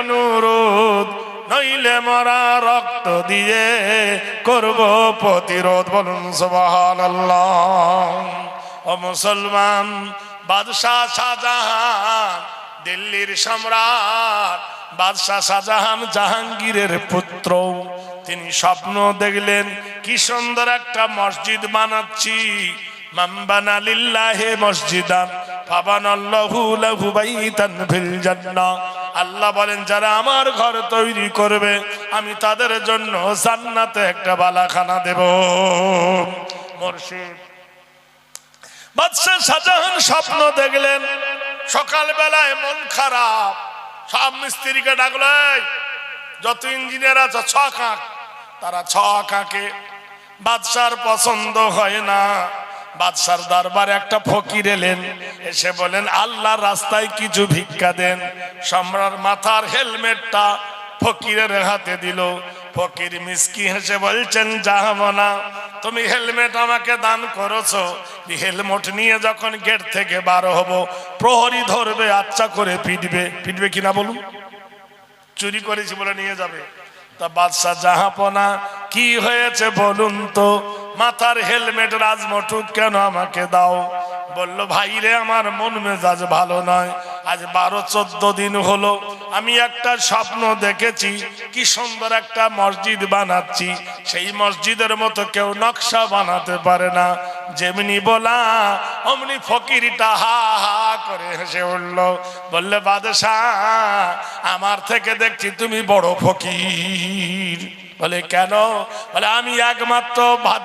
অনুরোধ, নইলে মরা রক্ত দিয়ে করব প্রতিরোধ। বলুন সুবাহান ও মুসলমান, বাদশাহ শাহজাহান, দিল্লির সম্রাট, বাদশাহ শাহজাহান জাহাঙ্গীরের পুত্র। তিনি স্বপ্ন দেখলেন, কি সুন্দর একটা মসজিদ বানাচ্ছি। মাম্বানা লিল্লাহে মসজিদান, ফাবানাল্লাহু লাহু বাইতান ফিল জান্নাহ। আল্লাহ বলেন যারা আমার ঘর তৈরি করবে আমি তাদের জন্য জান্নাতে একটা বালাখানা দেব। মুর্শিদ। বাদশাহ শাহজাহান স্বপ্ন দেখলেন সকাল বেলায় মন খারাপ। সব মিস্ত্রিকে ডাকলো "এই, যত ইঞ্জিনিয়ার আছে ছ কাঁক তারা ছ কাঁকে বাদশার পছন্দ হয় না। বাদশার দরবারে একটা ফকির এলেন, এসে বলেন আল্লাহর রাস্তায় কিছু ভিক্ষা দেন। সম্রাট মাথার হেলমেটটা ফকিরের হাতে দিল। ফকির মিসকি হেসে বলছেন যাহামনা তুমি হেলমেট আমাকে দান করেছ। হেলমেট নিয়ে যখন গেট থেকে বার হব, প্রহরী ধরবে আচ্ছা করে পিটবে। পিটবে কিনা বলুন? চুরি করেছি বলে নিয়ে যাবে। তা বাদশাহ জাহাপনা। কি হয়েছে বলুন তো? মাথার হেলমেট রাজমটুক কেন আমাকে দাও? বলল, ভাইরে, আমার মন মেজাজ ভালো নয়। আজ বারো, চোদ্দ দিন হলো। আমি একটা স্বপ্ন দেখেছি, কি সুন্দর একটা মসজিদ বানাচ্ছি। সেই মসজিদের মতো কেউ নকশা বানাতে পারে না। যেমনি বলা, অমনি ফকিরটা হা হা করে হেসে উঠল। বললে, বাদশাহ, আমার থেকে দেখছি তুমি বড় ফকির। বলে, কেন? বলে, আমি একমাত্র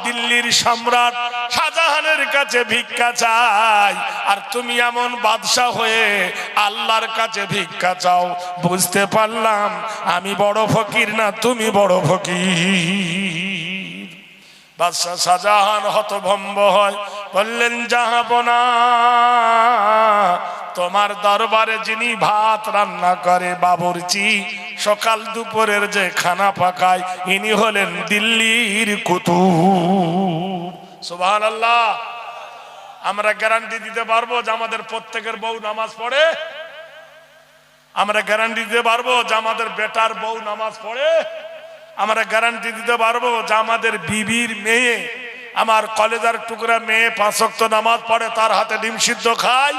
দিল্লির সম্রাট শাহজাহানের কাছে ভিক্ষা চাই। আর তুমি এমন বাদশাহ হয়ে আল্লাহর কাছে ভিক্ষা চাও। বুঝতে পারলাম, আমি বড় ফকির না, তুমি বড় ফকির। বাদশাহ শাহজাহান হতভম্ব হয়, বললেন জাহাপনা তোমার দরবারে যিনি ভাত রান্না করে বাবুরচি, সকাল দুপুরের যে খানা পাকায়, ইনি হলেন দিল্লির কুতু সুবহান আল্লাহ আমরা গ্যারান্টি দিতে পারব যে আমাদের প্রত্যেকের বউ নামাজ পড়ে আমরা গ্যারান্টি দিতে পারব যে আমাদের বেটার বউ নামাজ পড়ে। আমরা গ্যারান্টি দিতে পারব যে আমাদের বিবির মেয়ে, আমার কলেজার টুকরা মেয়ে পাঁচক্ত নামাজ পড়ে, তার হাতে ডিম সিদ্ধ খায়।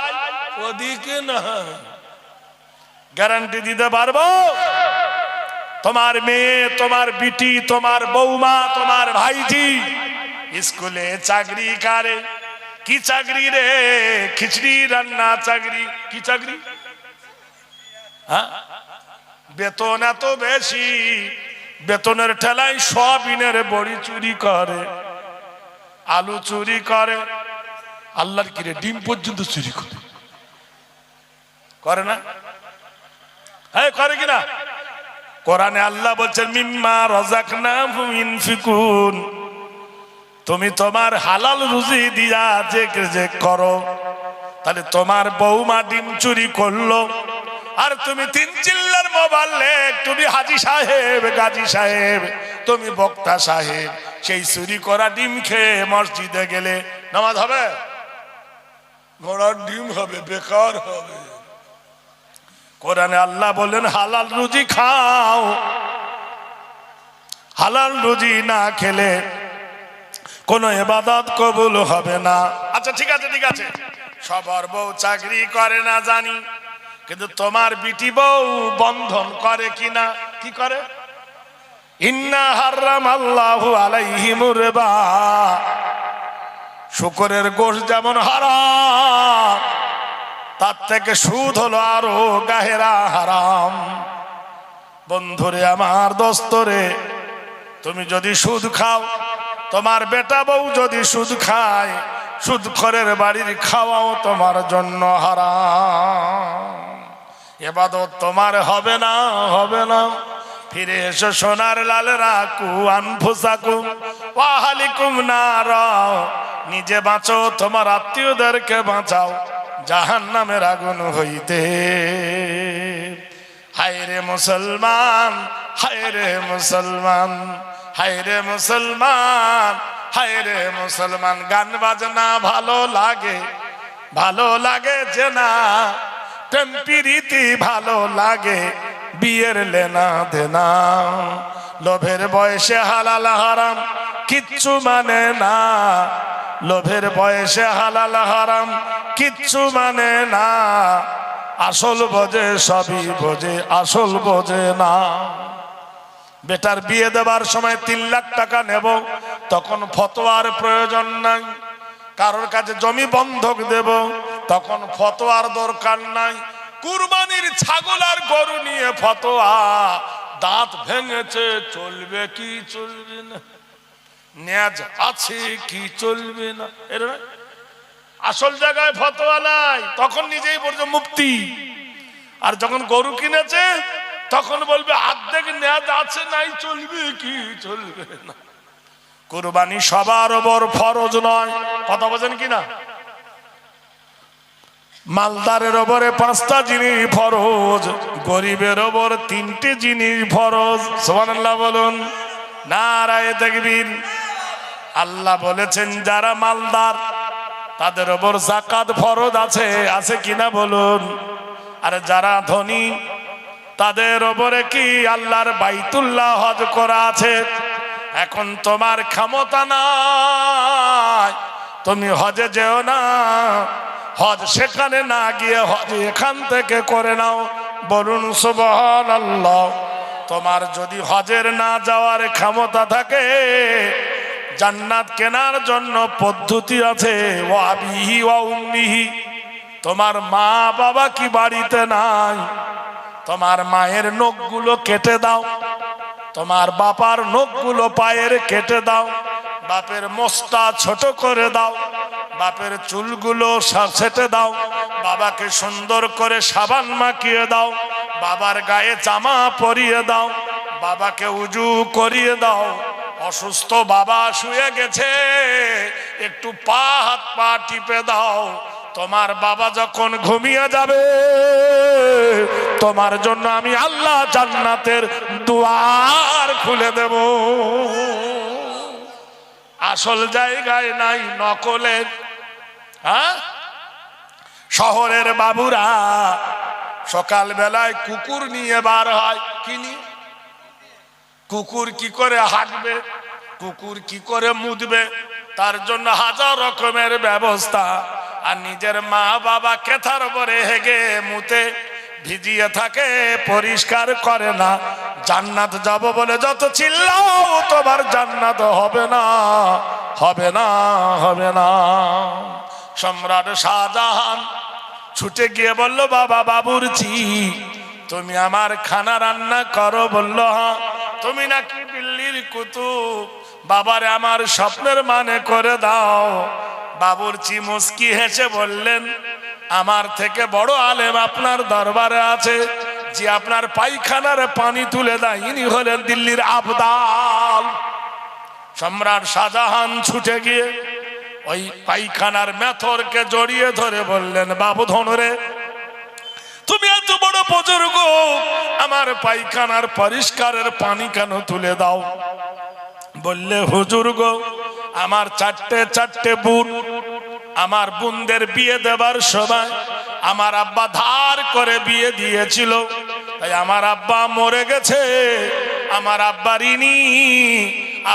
ওদিকে না। গ্যারান্টি দিতে পারব? তোমার মেয়ে, তোমার বিটি, তোমার বৌমা, তোমার ভাইজি স্কুলে চাকরি করে। কি চাকরি রে? খিচড়ি, রান্না চাকরি। কি চাকরি? বেতন এত বেশি, বেতনের ঠেলায় সবিনের বড়ি চুরি করে, আলু চুরি করে, আল্লাহর কিরে ডিম পর্যন্ত চুরি করে। করে না? হ্যাঁ করে কিনা? কোরআনে আল্লাহ বলছেন, মিম্মা রজাক না ইনফিকুন। তুমি তোমার হালাল রুজি দিয়া যে যে করো, তাহলে তোমার বৌমা ডিম চুরি করল। আর তুমি তিন চিল্লার মোবাইল তুমি হাজি সাহেব, গাজী সাহেব, তুমি বক্তা সাহেব। সেই চুরি করা ডিম খেয়ে মসজিদে গেলে নামাজ হবে? ঘোড়ার ডিম হবে, বেকার হবে। কোরআনে আল্লাহ বললেন হালাল রুজি খাও। হালাল রুজি না খেলে কোন এবাদত কবুল হবে না। আচ্ছা ঠিক আছে ঠিক আছে। সবার বউ চাকরি করে না জানি। কিন্তু তোমার বিটি বউ বন্ধন করে কিনা? কি করে? ইন্না হারাম আল্লাহ বা শুকরের গোশ যেমন হারাম, তার থেকে সুদ হলো আরও গাহেরা হারাম। বন্ধুরে, আমার দোস্তরে, তুমি যদি সুদ খাও, তোমার বেটা বউ যদি সুদ খায় সুদ খরের বাড়ির খাওয়াও তোমার জন্য হারাম। এবাদত তোমার হবে না হবে না। ফিরে এসো সোনার লালেরা কু আনফুসাকু। ওয়াহালিকুম নার। নিজে বাঁচো, তোমার আত্মীয়দেরকে বাঁচাও। জাহান নামের আগুন হইতে। হায় রে মুসলমান, হায় রে মুসলমান, হায় রে মুসলমান, হায় রে মুসলমান। গান বাজনা ভালো লাগে ভালো লাগে যে না। টেম্পিরিতি ভালো লাগে, বিয়ের লেনা দেনা। লোভের বয়সে হালাল হারাম কিচ্ছু মানে না। লোভের বয়সে হালাল হারাম কিচ্ছু মানে না। আসল বোঝে সবই বোঝে, আসল বোঝে না। বেটার বিয়ে দেবার সময় তিন লাখ টাকা নেব, তখন ফতোয়ার প্রয়োজন নাই। কারোর কাছে জমি বন্ধক দেব তখন ফতোয়ার দরকার নাই। কুরবানির ছাগল আর গরু নিয়ে ফতোয়া। দাঁত ভেঙেছে, চলবে কি চলবে না? ন্যাজ আছে কি চলবে না? এর আসল জায়গায় ফতোয়া নাই, তখন নিজেই বলছে মুক্তি আর যখন গরু কিনেছে, তখন বলবে অর্ধেক ন্যাজ আছে, নাই চলবে কি চলবে না? কোরবানি সবার ওপর ফরজ নয়। কথা বলছেন কি না মালদারের ওপরে পাঁচটা জিনিস ফরজ, গরিবের ওপর তিনটে জিনিস ফরজ। সোমানাল্লাহ বলুন না নারায় দেখবিন আল্লাহ বলেছেন, যারা মালদার, তাদের ওপর জাকাত ফরজ আছে আছে কিনা বলুন। আর যারা ধনী, তাদের ওপরে কি আল্লাহর বাইতুল্লাহ হজ করা আছে? এখন তোমার ক্ষমতা নাই, তুমি হজে যেও না। হজ সেখানে না গিয়ে হজ এখান থেকে করে নাও। বলুন সুবহান আল্লাহ তোমার যদি হজের না যাওয়ার ক্ষমতা থাকে, জান্নাত কেনার জন্য পদ্ধতি আছে। ও আবিহি ও উম্মিহি, তোমার মা বাবা কি বাড়িতে নাই? তোমার মায়ের নখগুলো কেটে দাও, তোমার বাবার নখগুলো পায়ের কেটে দাও বাপের মোস্তা ছোট করে দাও, বাপের চুলগুলো সা- ছেটে দাও, বাবাকে সুন্দর করে সাবান মাখিয়ে দাও, বাবার গায়ে জামা পরিয়ে দাও, বাবাকে উজু করিয়ে দাও। অসুস্থ বাবা শুয়ে গেছে, একটু পা হাত পা টিপে দাও। তোমার বাবা যখন ঘুমিয়ে যাবে, তোমার জন্য আমি আল্লাহ জান্নাতের দুয়ার খুলে দেব। আসল জায়গায় নাই নকলের হ্যাঁ? শহরের বাবুরা সকাল বেলায় কুকুর নিয়ে বার হয়। কি নিয়ে? কুকুর কি করে হাঁটবে? কুকুর কি করে মুদবে? তার জন্য হাজার রকমের ব্যবস্থা। আর নিজের মা বাবা কেথার পরে হেগে মুতে? ভিজিয়ে থাকে, পরিষ্কার করে না। জান্নাত যাব বলে যত চিল্লাও, তোমার জান্নাত হবে না হবে না হবে না। সম্রাট শাহজাহান ছুটে গিয়ে বলল, বাবা বাবুরচি, তুমি আমার খানা রান্না করো। বলল হ্যাঁ তুমি নাকি দিল্লির কুতুব? বাবারে, আমার স্বপ্নের মানে করে দাও। বাবুরচি মুস্কি হেসে বললেন আমার থেকে বড় আলেম আপনার দরবারে আছে। যে আপনার পায়খানার পানি তুলে দেয়, ইনি হলেন দিল্লির আবদাল। সম্রাট শাহজাহান ছুটে গিয়ে ওই পায়খানার মেথরকে জড়িয়ে ধরে বললেন, বাবু ধনরে তুমি এত বড় বুজুর্গ, আমার পায়খানার পরিষ্কারের পানি কেন তুলে দাও? বললে হুজুর্গ আমার চারটে চারটে বোন আমার বোনদের বিয়ে দেবার সময় আমার আব্বা ধার করে বিয়ে দিয়েছিল। তাই আমার আব্বা মরে গেছে। আমার আব্বা ঋণী।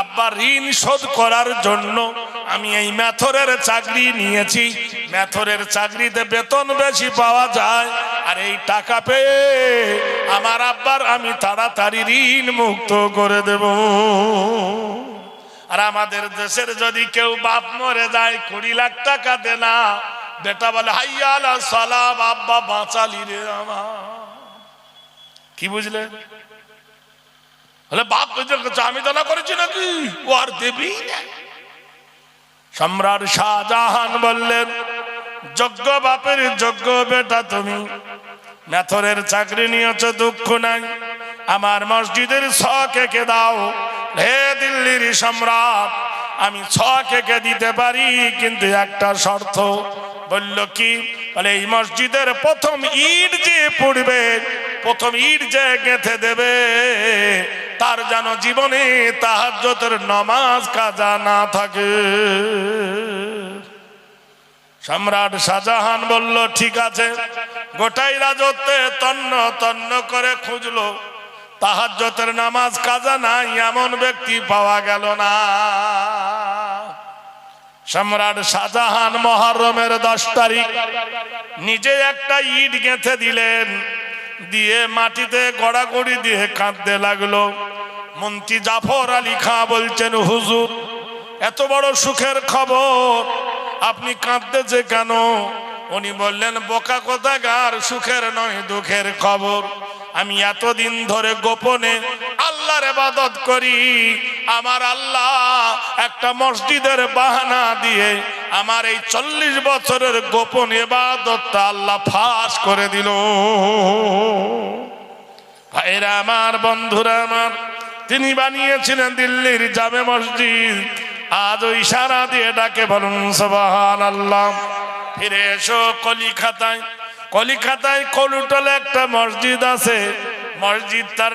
আব্বা ঋণ শোধ করার জন্য আমি এই ম্যাথরের চাকরি নিয়েছি। ম্যাথরের চাকরিতে বেতন বেশি পাওয়া যায়। আর এই টাকা পেয়ে আমার আব্বার আমি তাড়াতাড়ি ঋণ মুক্ত করে দেব। আর আমাদের দেশের যদি কেউ বাপ মরে যায়, কুড়ি লাখ টাকা দে না। বেটা বলে হাইয়ালা সালাম, আব্বা বাঁচালি রে আমার। কি বুঝলে? বলে, বাপ আমি দানা করেছি নাকি? ও আর দেবী সম্রাট শাহজাহান বললেন, যোগ্য বাপের যোগ্য বেটা তুমি। মেথরের চাকরি নিয়েছ, দুঃখ নাই। আমার মসজিদের ছ কেকে দাও। হে দিল্লির সম্রাট, আমি ছ কেকে দিতে পারি, কিন্তু একটা শর্ত। বলল কি? বলে, এই মসজিদের প্রথম ইট যে পড়বে, প্রথম ইট যে গেঁথে দেবে, তার যেন জীবনে তাহাজ্জতের নমাজ কাজা না থাকে। সম্রাট শাহজাহান বলল, ঠিক আছে। গোটাই রাজত্বে তন্ন তন্ন করে খুঁজলো। তাহাজ্জতের নামাজ কাজা নাই, এমন ব্যক্তি পাওয়া গেল না। সম্রাট শাহজাহান মহরমের দশ তারিখ নিজে একটা ইট গেঁথে দিলেন, দিয়ে মাটিতে গড়াগড়ি দিয়ে কাঁদতে লাগল। মন্ত্রী জাফর আলী খাঁ বলছেন, হুজুর, এত বড় সুখের খবর, আপনি কাঁদতেছে কেন? উনি বললেন, বোকা কোথাকার, সুখের নয়, দুঃখের খবর। আমি এতদিন ধরে গোপনে আল্লাহর এবাদত করি, আমার আল্লাহ একটা মসজিদের বাহানা দিয়ে আমার এই চল্লিশ বছরের গোপন এবাদতটা আল্লাহ ফাঁস করে দিল। ভাইরা আমার, বন্ধুরা আমার, তিনি বানিয়েছিলেন দিল্লির জামে মসজিদ। আজ ওই ইশারা দিয়ে ডাকে বলুন সবাহান আল্লাহ ফিরে এসো কলিকাতায়। কলিকাতায় কলুটলে একটা মসজিদ আছে। মসজিদ তার